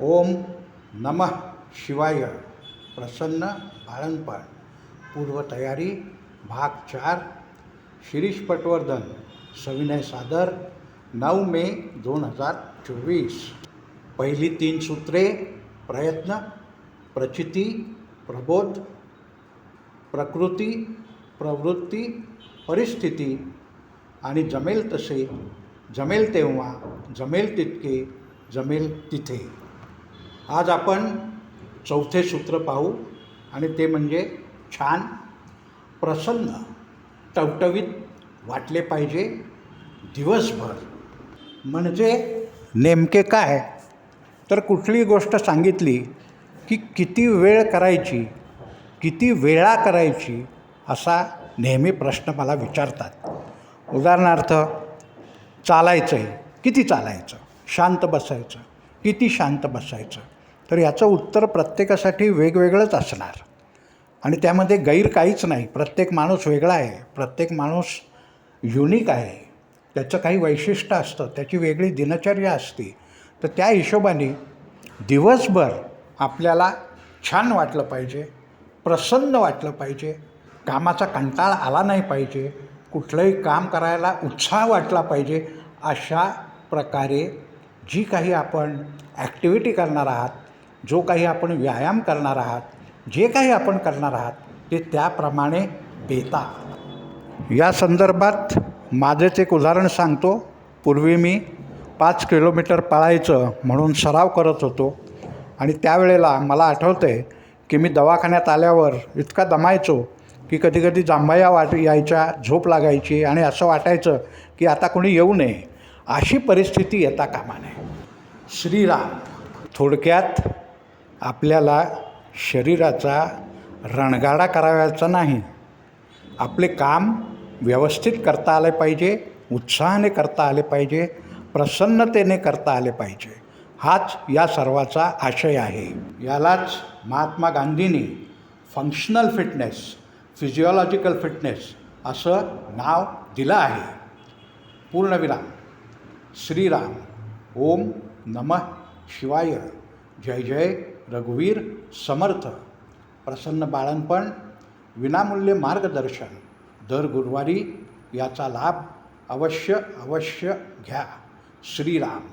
ओम नमः शिवाय प्रसन्न बाळणपण पूर्वतयारी भाग चार. शिरीष पटवर्धन सविनय सादर नऊ मे दोन हजार चोवीस. पहिली तीन सूत्रे प्रयत्न प्रचिती प्रबोध प्रकृती प्रवृत्ती परिस्थिती आणि जमेल तसे जमेल तेव्हा जमेल तितके जमेल तिथे. आज आपण चौथे सूत्र पाहू आणि ते म्हणजे छान प्रसन्न टवटवीत वाटले पाहिजे दिवसभर. म्हणजे नेमके काय? तर कुठली गोष्ट सांगितली की किती वेळ करायची किती वेळा करायची असा नेहमी प्रश्न मला विचारतात. उदाहरणार्थ चालायचं आहे किती चालायचं? शांत बसायचं किती शांत बसायचं? तर याचं उत्तर प्रत्येकासाठी वेगवेगळंच असणार. आणि त्यामध्ये गैर काहीच नाही. प्रत्येक माणूस वेगळा आहे. प्रत्येक माणूस युनिक आहे. त्याचं काही वैशिष्ट्य असतं. त्याची वेगळी दिनचर्या असते. तर त्या हिशोबाने दिवसभर आपल्याला छान वाटलं पाहिजे प्रसन्न वाटलं पाहिजे कामाचा कंटाळा आला नाही पाहिजे कुठलंही काम करायला उत्साह वाटला पाहिजे अशा प्रकारे जी काही आपण ॲक्टिव्हिटी करणार आहात जो काही आपण व्यायाम करणार आहात जे काही आपण करणार आहात ते त्याप्रमाणे बेता या संदर्भात माझेच एक उदाहरण सांगतो. पूर्वी मी पाच किलोमीटर पळायचं म्हणून सराव करत होतो आणि त्यावेळेला मला आठवतं आहे की मी दवाखान्यात आल्यावर इतका दमायचो की कधी कधी जांभया वाट यायच्या झोप लागायची आणि असं वाटायचं की आता कोणी येऊ नये. अशी परिस्थिती येता कामा नये. श्रीराम थोडक्यात आपल्याला शरीराचा रणगाडा करावायचा नाही. आपले काम व्यवस्थित करता आले पाहिजे उत्साहाने करता आले पाहिजे प्रसन्नतेने करता आले पाहिजे. हाच या सर्वाचा आशय आहे. यालाच महात्मा गांधींनी फंक्शनल फिटनेस फिजिओलॉजिकल फिटनेस असं नाव दिलं आहे. पूर्णविराम. श्रीराम. ओम नमः शिवाय. जय जय. रघुवीर समर्थ प्रसन्न बाळणपण विनामूल्य मार्गदर्शन दर गुरुवारी याचा लाभ अवश्य अवश्य घ्या. श्रीराम.